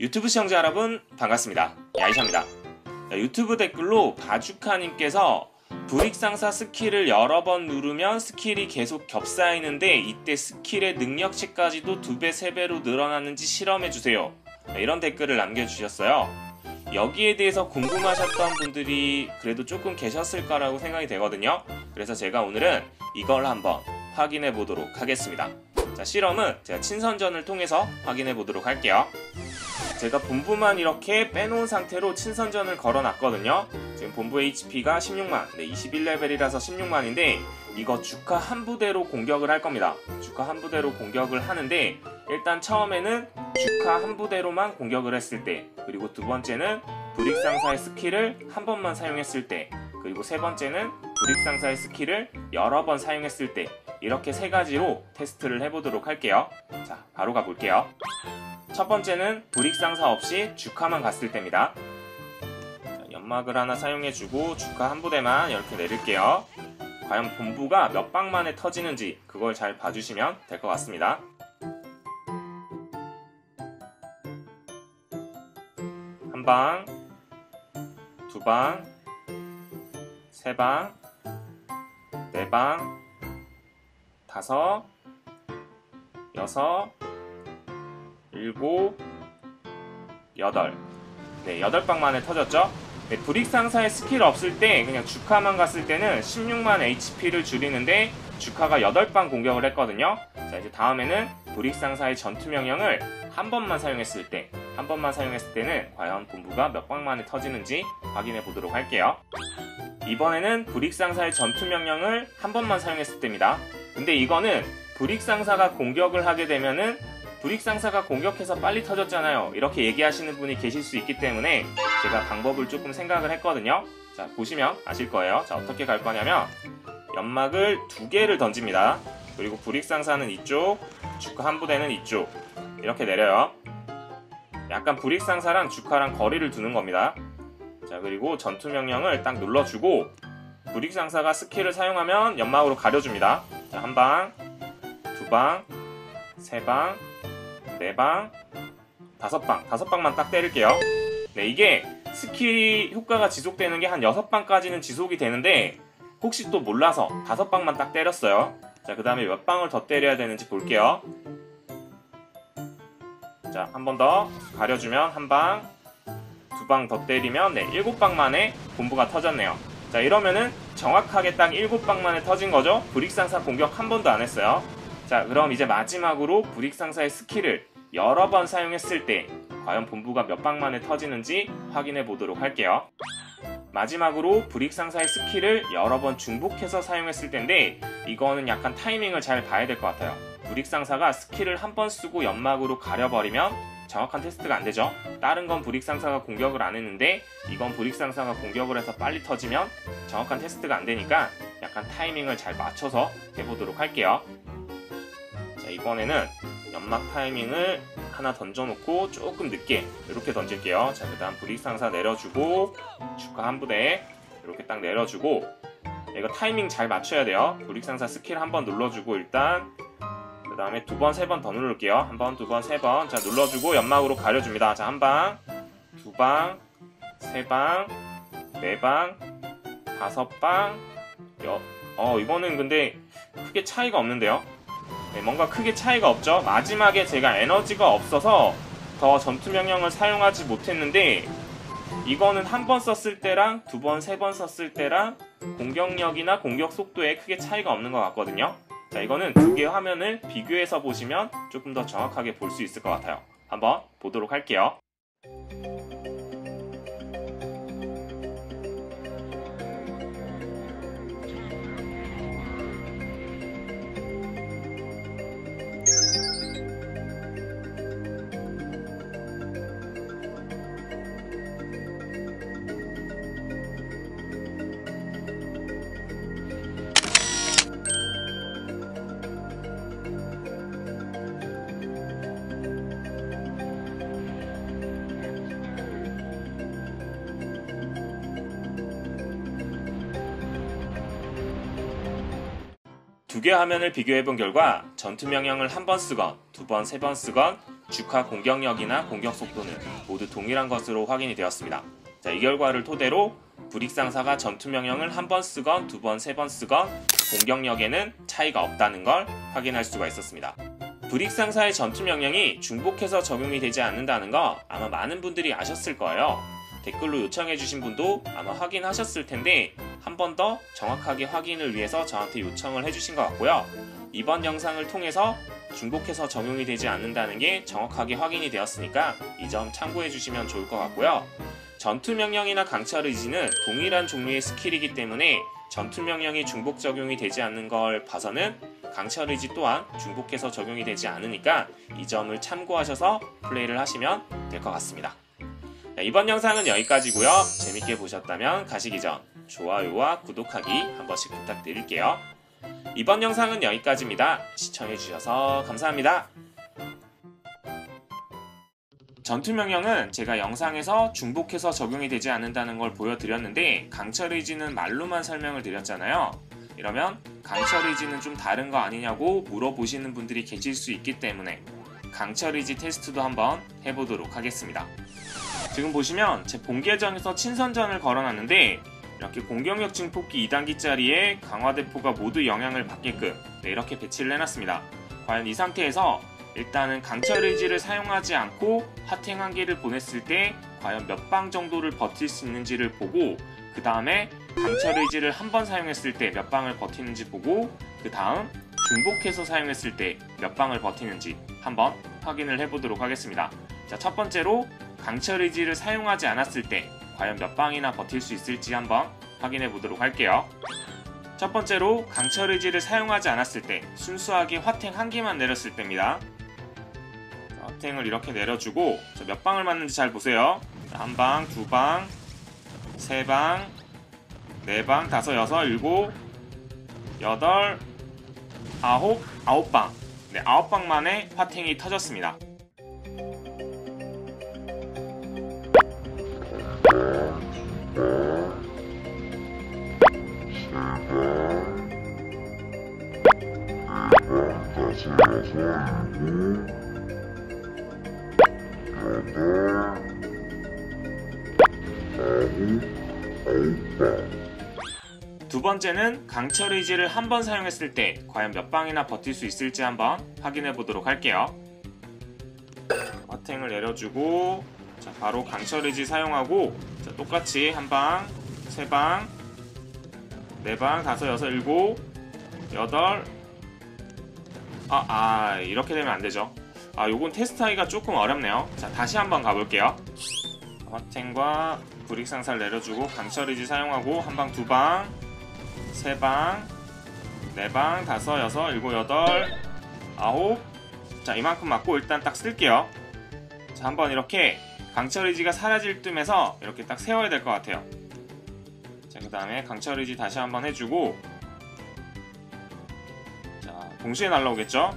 유튜브 시청자 여러분 반갑습니다. 야이샤입니다. 유튜브 댓글로 바주카님께서 불익상사 스킬을 여러 번 누르면 스킬이 계속 겹사이는데 이때 스킬의 능력치까지도 2배, 3배로 늘어나는지 실험해주세요. 이런 댓글을 남겨주셨어요. 여기에 대해서 궁금하셨던 분들이 그래도 조금 계셨을 거라고 생각이 되거든요. 그래서 제가 오늘은 이걸 한번 확인해 보도록 하겠습니다. 자, 실험은 제가 친선전을 통해서 확인해 보도록 할게요. 제가 본부만 이렇게 빼놓은 상태로 친선전을 걸어놨거든요. 지금 본부 HP가 16만, 네, 21레벨이라서 16만인데 이거 주카 한 부대로 공격을 할 겁니다. 주카 한 부대로 공격을 하는데 일단 처음에는 주카 한 부대로만 공격을 했을 때 그리고 두 번째는 불익상사의 스킬을 한 번만 사용했을 때 그리고 세 번째는 불익상사의 스킬을 여러 번 사용했을 때 이렇게 세 가지로 테스트를 해보도록 할게요. 자, 바로 가볼게요. 첫 번째는 불익상사 없이 주카만 갔을 때입니다. 자, 연막을 하나 사용해주고 주카 한 부대만 이렇게 내릴게요. 과연 본부가 몇 방 만에 터지는지 그걸 잘 봐주시면 될 것 같습니다. 한 방, 두 방, 세 방, 네 방, 다섯, 여섯, 일곱, 여덟. 네, 여덟 방 만에 터졌죠? 네, 불익상사의 스킬 없을 때 그냥 주카만 갔을 때는 16만 HP를 줄이는데 주카가 8방 공격을 했거든요. 자, 이제 다음에는 불익상사의 전투 명령을 한 번만 사용했을 때, 한 번만 사용했을 때는 과연 본부가 몇 방 만에 터지는지 확인해 보도록 할게요. 이번에는 불익상사의 전투 명령을 한 번만 사용했을 때입니다. 근데 이거는 불익상사가 공격을 하게 되면은 불익상사가 공격해서 빨리 터졌잖아요. 이렇게 얘기하시는 분이 계실 수 있기 때문에 제가 방법을 조금 생각을 했거든요. 자, 보시면 아실 거예요. 자, 어떻게 갈 거냐면 연막을 두 개를 던집니다. 그리고 불익상사는 이쪽, 주카 한 부대는 이쪽. 이렇게 내려요. 약간 불익상사랑 주카랑 거리를 두는 겁니다. 자, 그리고 전투 명령을 딱 눌러주고 불익상사가 스킬을 사용하면 연막으로 가려줍니다. 자, 한 방, 두 방, 세 방, 네 방, 다섯 방, 다섯 방만 딱 때릴게요. 네, 이게 스킬이 효과가 지속되는 게 한 여섯 방까지는 지속이 되는데 혹시 또 몰라서 다섯 방만 딱 때렸어요. 자, 그 다음에 몇 방을 더 때려야 되는지 볼게요. 자, 한 번 더 가려주면 한 방, 두 방 더 때리면 네, 일곱 방 만에 본부가 터졌네요. 자, 이러면은 정확하게 딱 일곱 방 만에 터진 거죠? 불익상사 공격 한 번도 안 했어요. 자, 그럼 이제 마지막으로 불익상사의 스킬을 여러 번 사용했을 때 과연 본부가 몇 방 만에 터지는지 확인해 보도록 할게요. 마지막으로 불익상사의 스킬을 여러 번 중복해서 사용했을 텐데 이거는 약간 타이밍을 잘 봐야 될 것 같아요. 불익상사가 스킬을 한 번 쓰고 연막으로 가려버리면 정확한 테스트가 안 되죠. 다른 건 불익 상사가 공격을 안 했는데 이건 불익 상사가 공격을 해서 빨리 터지면 정확한 테스트가 안 되니까 약간 타이밍을 잘 맞춰서 해보도록 할게요. 자, 이번에는 연막 타이밍을 하나 던져놓고 조금 늦게 이렇게 던질게요. 자, 그 다음 불익 상사 내려주고 주가 한 부대 이렇게 딱 내려주고 이거 타이밍 잘 맞춰야 돼요. 불익 상사 스킬 한번 눌러주고 일단 그 다음에 두 번, 세 번 더 누를게요. 한 번, 두 번, 세 번. 자, 눌러주고 연막으로 가려줍니다. 자, 한 방, 두 방, 세 방, 네 방, 다섯 방, 여, 어, 이거는 근데 크게 차이가 없는데요. 네, 뭔가 크게 차이가 없죠. 마지막에 제가 에너지가 없어서 더 전투 명령을 사용하지 못했는데 이거는 한 번 썼을 때랑 두 번, 세 번 썼을 때랑 공격력이나 공격 속도에 크게 차이가 없는 것 같거든요. 자, 이거는 두 개 화면을 비교해서 보시면 조금 더 정확하게 볼 수 있을 것 같아요. 한번 보도록 할게요. 두 개 화면을 비교해 본 결과 전투 명령을 한 번 쓰건 두 번, 세 번 쓰건 주카 공격력이나 공격 속도는 모두 동일한 것으로 확인이 되었습니다. 자, 이 결과를 토대로 불익상사가 전투 명령을 한 번 쓰건 두 번, 세 번 쓰건 공격력에는 차이가 없다는 걸 확인할 수가 있었습니다. 불익상사의 전투 명령이 중복해서 적용이 되지 않는다는 거 아마 많은 분들이 아셨을 거예요. 댓글로 요청해주신 분도 아마 확인하셨을 텐데 한 번 더 정확하게 확인을 위해서 저한테 요청을 해주신 것 같고요. 이번 영상을 통해서 중복해서 적용이 되지 않는다는 게 정확하게 확인이 되었으니까 이 점 참고해 주시면 좋을 것 같고요. 전투 명령이나 강철 의지는 동일한 종류의 스킬이기 때문에 전투 명령이 중복 적용이 되지 않는 걸 봐서는 강철 의지 또한 중복해서 적용이 되지 않으니까 이 점을 참고하셔서 플레이를 하시면 될 것 같습니다. 자, 이번 영상은 여기까지고요. 재밌게 보셨다면 가시기 전 좋아요와 구독하기 한 번씩 부탁드릴게요. 이번 영상은 여기까지입니다. 시청해주셔서 감사합니다. 전투 명령은 제가 영상에서 중복해서 적용이 되지 않는다는 걸 보여드렸는데 강철 의지는 말로만 설명을 드렸잖아요. 이러면 강철 의지는 좀 다른 거 아니냐고 물어보시는 분들이 계실 수 있기 때문에 강철 의지 테스트도 한번 해보도록 하겠습니다. 지금 보시면 제 본 계정에서 친선전을 걸어놨는데 이렇게 공격력 증폭기 2단기짜리에 강화대포가 모두 영향을 받게끔 네, 이렇게 배치를 해놨습니다. 과연 이 상태에서 일단은 강철 의지를 사용하지 않고 하탱 한 개를 보냈을 때 과연 몇 방 정도를 버틸 수 있는지를 보고 그 다음에 강철 의지를 한 번 사용했을 때 몇 방을 버티는지 보고 그 다음 중복해서 사용했을 때 몇 방을 버티는지 한번 확인을 해보도록 하겠습니다. 자, 첫 번째로 강철 의지를 사용하지 않았을 때 과연 몇 방이나 버틸 수 있을지 한번 확인해 보도록 할게요. 첫 번째로 강철 의지를 사용하지 않았을 때 순수하게 화탱 한 개만 내렸을 때입니다. 자, 화탱을 이렇게 내려주고 자, 몇 방을 맞는지 잘 보세요. 한 방, 두 방, 세 방, 네 방, 다섯, 여섯, 일곱, 여덟, 아홉, 아홉 방. 네, 아홉 방 만에 화탱이 터졌습니다. 두 번째는 강철 의지를 한 번 사용했을 때 과연 몇 방이나 버틸 수 있을지 한번 확인해 보도록 할게요. 화탱을 내려주고 자 바로 강철 의지 사용하고 자, 똑같이 한 방, 세 방, 네 방, 다섯, 여섯, 일곱, 여덟 아, 아 이렇게 되면 안 되죠. 아 요건 테스트하기가 조금 어렵네요. 자 다시 한번 가볼게요. 화탱과 불익상살 내려주고 강철 의지 사용하고 한 방, 두 방, 세 방, 네 방, 다섯, 여섯, 일곱, 여덟, 아홉. 자 이만큼 맞고 일단 딱 쓸게요. 자 한번 이렇게 강철 의지가 사라질 뜸에서 이렇게 딱 세워야 될 것 같아요. 자 그 다음에 강철 의지 다시 한번 해주고 자 동시에 날라오겠죠?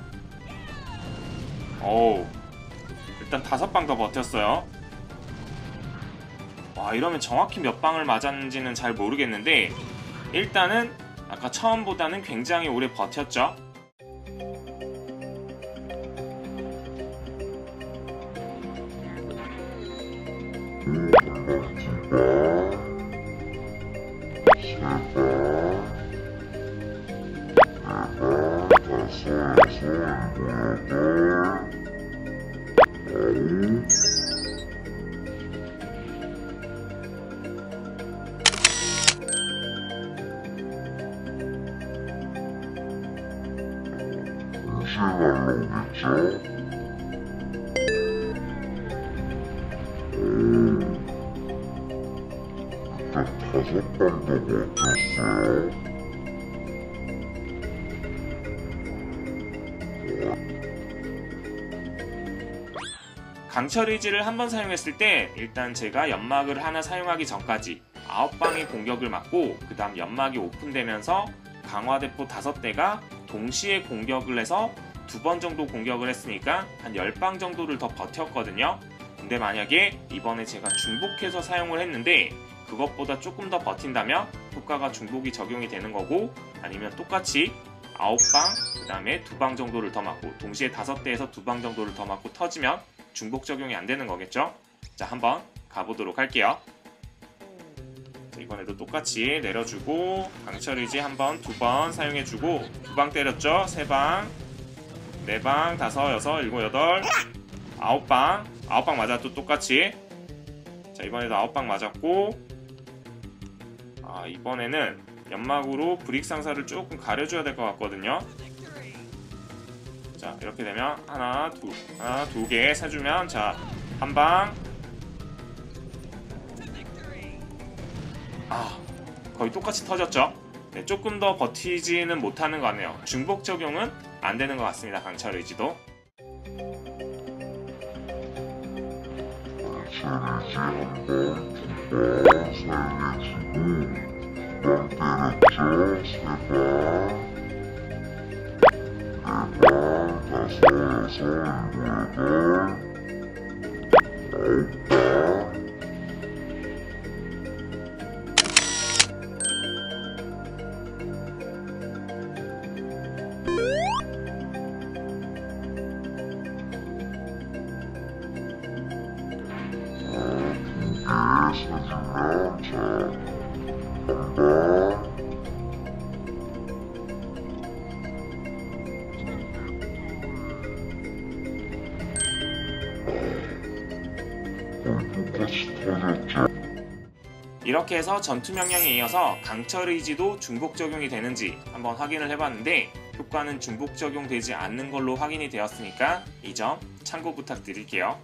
어우 일단 다섯 방 더 버텼어요. 와 이러면 정확히 몇 방을 맞았는지는 잘 모르겠는데 일단은 아까 처음보다는 굉장히 오래 버텼죠. 날라오겠죠? 일단 다섯 방더 못했어요. 강철 의지를 한 번 사용했을 때 일단 제가 연막을 하나 사용하기 전까지 9방의 공격을 맞고 그 다음 연막이 오픈되면서 강화대포 5대가 동시에 공격을 해서 두 번 정도 공격을 했으니까 한 10방 정도를 더 버텼거든요. 근데 만약에 이번에 제가 중복해서 사용을 했는데 그것보다 조금 더 버틴다면 효과가 중복이 적용이 되는 거고 아니면 똑같이 9방, 그 다음에 2방 정도를 더 맞고 동시에 5대에서 2방 정도를 더 맞고 터지면 중복 적용이 안 되는 거겠죠? 자, 한번 가보도록 할게요. 자, 이번에도 똑같이 내려주고 강철 의지 한 번 두 번 사용해주고 두 방 때렸죠? 세 방, 네 방, 다섯, 여섯, 일곱, 여덟, 아홉 방, 아홉 방 맞아도 똑같이. 자 이번에도 아홉 방 맞았고, 아 이번에는 연막으로 브릭 상사를 조금 가려줘야 될 것 같거든요. 자 이렇게 되면 하나, 두, 하나, 두 개 세주면 자 한 방. 거의 똑같이 터졌죠. 네, 조금 더 버티지는 못하는 것 같네요. 중복 적용은 안 되는 것 같습니다. 강철 의지도. 이렇게 해서 전투 명령에 이어서 강철 의지도 중복 적용이 되는지 한번 확인을 해봤는데 효과는 중복 적용되지 않는 걸로 확인이 되었으니까 이 점 참고 부탁드릴게요.